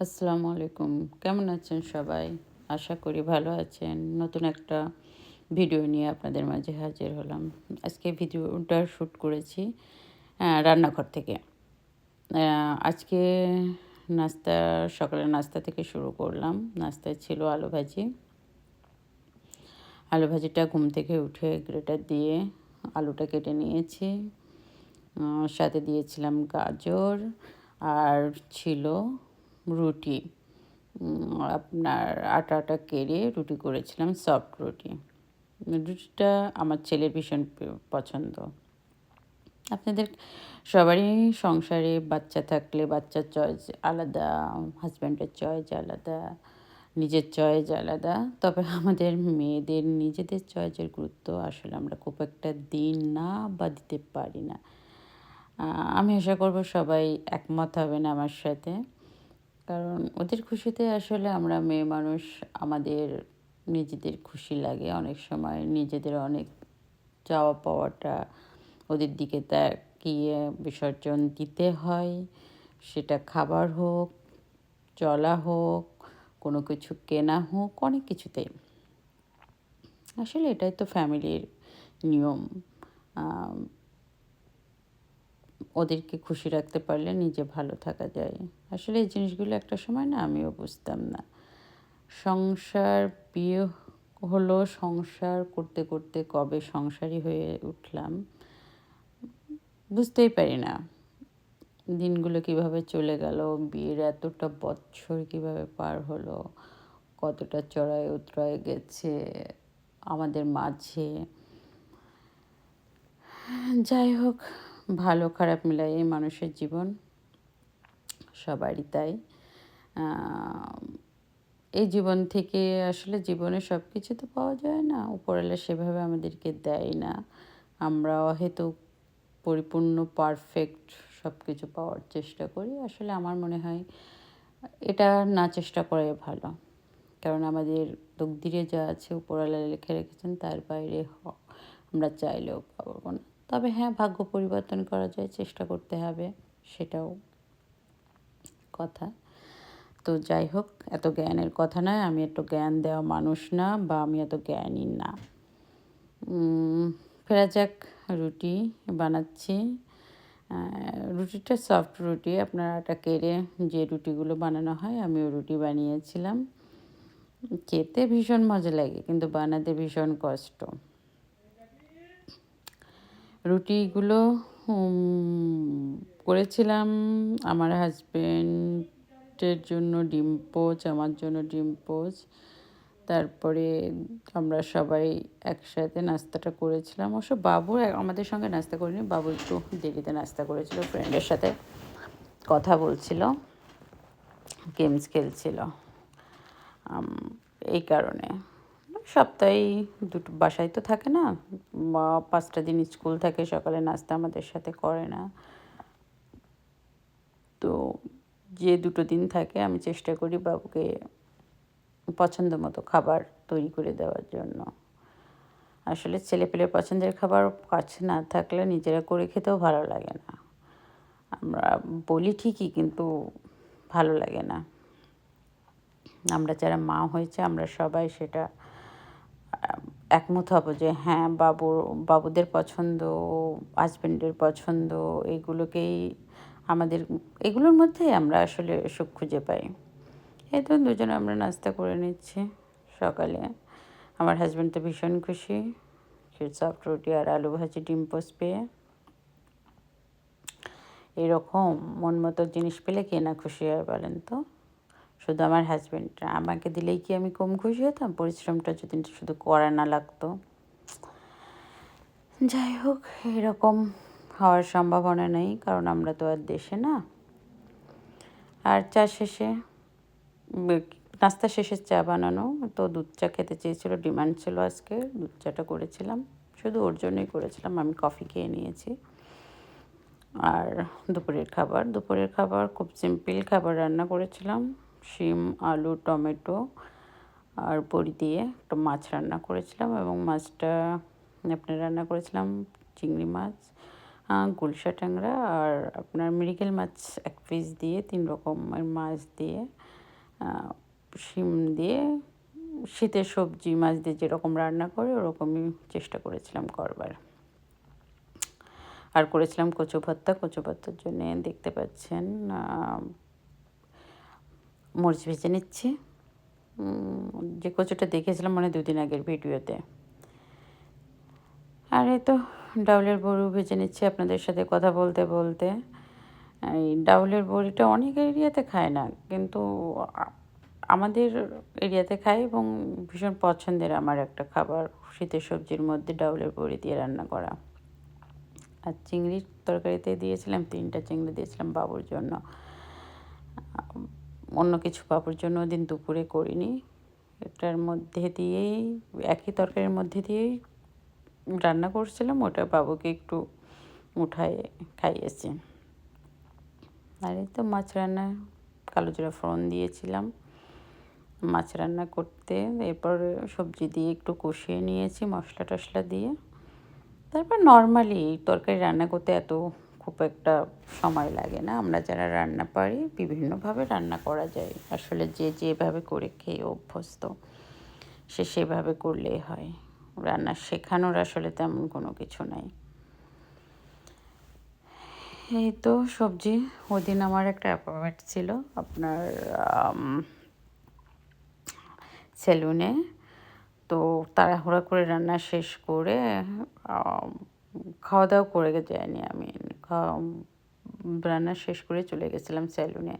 আসসালামু আলাইকুম। কেমন আছেন সবাই? আশা করি ভালো আছেন। নতুন একটা ভিডিও নিয়ে আপনাদের মাঝে হাজির হলাম। আজকে ভিডিওটা শ্যুট করেছি রান্নাঘর থেকে। আজকে নাস্তা, সকালে নাস্তা থেকে শুরু করলাম। নাস্তায় ছিল আলু ভাজি। আলু ভাজিটা ঘুম থেকে উঠে গ্রেটার দিয়ে আলুটা কেটে নিয়েছি। সাথে দিয়েছিলাম গাজর আর ছিল রুটি আপনার আটা আটা কেড়ে রুটি করেছিলাম সফট রুটি। রুটিটা আমার ছেলের ভীষণ পছন্দ। আপনাদের সবারই সংসারে বাচ্চা থাকলে বাচ্চার চয়েস আলাদা হাজব্যান্ডের চয়েস আলাদা, নিজের চয়েস আলাদা। তবে আমাদের মেয়েদের, নিজেদের চয়েসের গুরুত্ব আসলে আমরা খুব একটা দিন না বা দিতে পারি না। আমি আশা করব সবাই একমত হবেন আমার সাথে। কারণ ওদের খুশিতে আসলে আমরা মেয়ে মানুষ, আমাদের নিজেদের খুশি লাগে। অনেক সময় নিজেদের অনেক চাওয়া পাওয়াটা ওদের দিকে তাকিয়ে বিসর্জন দিতে হয়। সেটা খাবার হোক, চলা হোক, কোনো কিছু কেনা হোক, অনেক কিছুতেই। আসলে এটাই তো ফ্যামিলির নিয়ম। ওদেরকে খুশি রাখতে পারলে নিজে ভালো থাকা যায়। আসলে এই জিনিসগুলো একটা সময় না আমিও বুঝতাম না। সংসার বিয়ে হলো সংসার করতে করতে কবে সংসারী হয়ে উঠলাম, বুঝতেই পারি না। দিনগুলো কীভাবে চলে গেল, বিয়ের এতটা বছর কীভাবে পার হলো, কতটা চড়াই উতরায় গেছে আমাদের মাঝে। যাই হোক ভালো খারাপ মিলাই এই মানুষের জীবন। সবারই তাই। এই জীবন থেকে আসলে জীবনে সব কিছু তো পাওয়া যায় না। উপরওয়ালা সেভাবে আমাদেরকে দেয় না। আমরা হয়তো পরিপূর্ণ পারফেক্ট সব কিছু পাওয়ার চেষ্টা করি। আসলে আমার মনে হয় এটা না চেষ্টা করাই ভালো। কারণ আমাদের তকদিরে যা আছে, উপরওয়ালা লিখে রেখেছেন, তার বাইরে আমরা চাইলেও পাবো না। তবে হ্যাঁ ভাগ্য পরিবর্তন করা যায় চেষ্টা করতে হবে সেটাও কথা। তো যাই হোক, এত জ্ঞানের কথা নয়, আমি এত জ্ঞান দেওয়া মানুষ না বা আমি এত জ্ঞানী না। ফেরা যাক, রুটি বানাচ্ছি। রুটিটা সফট রুটি আপনার আটা কেড়ে যে রুটিগুলো বানানো হয় আমি ওই রুটি বানিয়েছিলাম। খেতে ভীষণ মজা লাগে, কিন্তু বানাতে ভীষণ কষ্ট। রুটিগুলো করেছিলাম আমার হাজবেন্ডের জন্য ডিম পোচ, আমার জন্য ডিম পোচ। তারপরে আমরা সবাই একসাথে নাস্তাটা করেছিলাম। অবশ্য বাবু আমাদের সঙ্গে নাস্তা করিনি, বাবু একটু দেরিতে নাস্তা করেছিল ফ্রেন্ডের সাথে কথা বলছিল গেমস খেলছিল। এই কারণে। সপ্তাহে দুটো, বাসায় তো থাকে না। বা পাঁচটা দিন স্কুল থাকে, সকালে নাস্তা আমাদের সাথে করে না। তো যে দুটো দিন থাকে, আমি চেষ্টা করি বাবুকে পছন্দ মতো খাবার তৈরি করে দেওয়ার জন্য। আসলে ছেলেপেলের পছন্দের খাবার কাছে না থাকলে নিজেরা করে খেতেও ভালো লাগে না। আমরা বলি ঠিকই, কিন্তু ভালো লাগে না। আমরা যারা মা হয়েছে, আমরা সবাই সেটা একমত হব যে হ্যাঁ বাবু, বাবুদের পছন্দ হাজব্যান্ডের পছন্দ, এগুলোকেই আমাদের, এগুলোর মধ্যেই আমরা আসলে সুখ খুঁজে পাই। এই তো দুজনে আমরা নাস্তা করে নিচ্ছি সকালে। আমার হাজব্যান্ড তো ভীষণ খুশি। সফট রুটি আর আলু ভাজি ডিম পোস্ট পেয়ে। এরকম মন মতো জিনিস পেলে কে না খুশি হয় বলেন তো? শুধু আমার হাজব্যান্ড আমাকে দিলেই কি আমি কম খুশি হতাম? পরিশ্রমটা যদি শুধু করা না লাগতো। যাই হোক, এরকম হওয়ার সম্ভাবনা নেই, কারণ আমরা তো আর দেশে না। আর চা শেষে নাস্তা শেষে চা বানানো। তো দুধ চা খেতে চেয়েছিল, ডিমান্ড ছিল আজকে। দুধ চাটা করেছিলাম। শুধু ওর জন্যই করেছিলাম, আমি কফি খেয়ে নিয়েছি। আর দুপুরের খাবার। দুপুরের খাবার খুব সিম্পল খাবার রান্না করেছিলাম। শিম, আলু, টমেটো আর বড়ি দিয়ে একটা মাছ রান্না করেছিলাম এবং মাছটা আপনার রান্না করেছিলাম চিংড়ি মাছ গুলশা ট্যাংরা আর আপনার মৃগেল মাছ এক পিস দিয়ে, তিন রকমের মাছ দিয়ে শিম দিয়ে, শীতের সবজি মাছ দিয়ে যেরকম রান্না করে ওরকমই চেষ্টা করেছিলাম করবার। আর করেছিলাম কচু ভর্তা কচু ভর্তার জন্য দেখতে পাচ্ছেন মরিচ ভেজে নিচ্ছি। যে কচুটা দেখেছিলাম মানে দুদিন আগের ভিডিওতে। আর এই তো ডাউলের বড়ি ভেজে নিচ্ছি আপনাদের সাথে কথা বলতে বলতে। এই ডাউলের বড়িটা অনেক এরিয়াতে খায় না, কিন্তু আমাদের এরিয়াতে খায় এবং ভীষণ পছন্দের আমার একটা খাবার, শীতের সবজির মধ্যে ডাউলের বড়ি দিয়ে রান্না করা। আর চিংড়ির তরকারিতে দিয়েছিলাম, তিনটা চিংড়ি দিয়েছিলাম বাবুর জন্য। অন্য কিছু বাবুর জন্য দিন দুপুরে করিনি। এটার মধ্যে দিয়েই, একই তরকারির মধ্যে দিয়েই রান্না করছিলাম, ওটা বাবুকে একটু উঠায় খাইয়েছি। আর এই তো মাছ রান্না, কালো জিরা ফোড়ন দিয়েছিলাম। মাছ রান্না করতে এরপর সবজি দিয়ে একটু কষিয়ে নিয়েছি, মশলা টশলা দিয়ে। তারপর নর্মালি তরকারি রান্না করতে এত খুব একটা সময় লাগে না। আমরা যারা রান্না পারি, বিভিন্নভাবে রান্না করা যায়। আসলে যে যেভাবে করে খেয়ে অভ্যস্ত, সে সেভাবে করলেই হয়। রান্না শেখানোর আসলে তেমন কোনো কিছু নাই। এই তো সবজি। ওই দিন আমার একটা অ্যাপয়েন্টমেন্ট ছিল আপনার সেলুনে। তো তাড়াহুড়া করে রান্না শেষ করে খাওয়া দাওয়া করে যায়নি আমি। খাওয়া, রান্না শেষ করে চলে গেছিলাম স্যালুনে।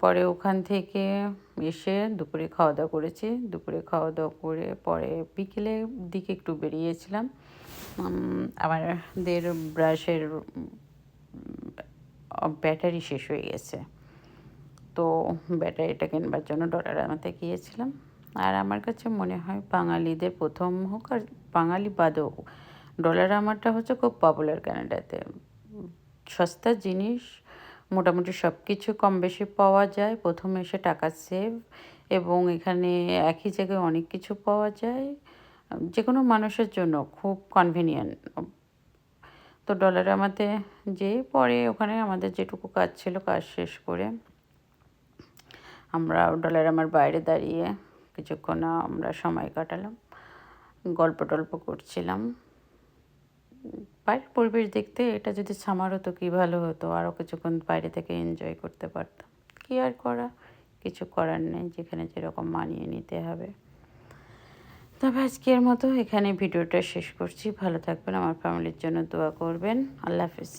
পরে ওখান থেকে এসে দুপুরে খাওয়া দাওয়া করেছি। দুপুরে খাওয়া দাওয়া করে পরে বিকেলের দিকে একটু বেরিয়েছিলাম। আমাদের ব্রাশের ব্যাটারি শেষ হয়ে গেছে। তো ব্যাটারিটা কেনবার জন্য ডলার আনাতে গিয়েছিলাম। আর আমার কাছে মনে হয় বাঙালিদের প্রথম হোক আর বাঙালি বাদেও ডলার আমারটা হচ্ছে খুব পপুলার ক্যানাডাতে সস্তা জিনিস, মোটামুটি সব কিছু কম বেশি পাওয়া যায়। প্রথমে এসে টাকা সেভ এবং এখানে একই জায়গায় অনেক কিছু পাওয়া যায়। যে কোনো মানুষের জন্য খুব কনভিনিয়েন্ট তো ডলার আমাতে যে, পরে ওখানে আমাদের যেটুকু কাজ ছিল কাজ শেষ করে আমরা ডলার আমার বাইরে দাঁড়িয়ে কিছুক্ষণ আমরা সময় কাটালাম। গল্প টল্প করছিলাম। বাইরের পরিবেশ দেখতে এটা যদি সামার হতো কী ভালো হতো, আরও কিছুক্ষণ বাইরে থেকে এনজয় করতে পারতাম। কী আর করা? কিছু করার নেই, যেখানে যেরকম মানিয়ে নিতে হবে। তবে আজকের মতো এখানে ভিডিওটা শেষ করছি। ভালো থাকবেন, আমার ফ্যামিলির জন্য দোয়া করবেন। আল্লাহ হাফিজ।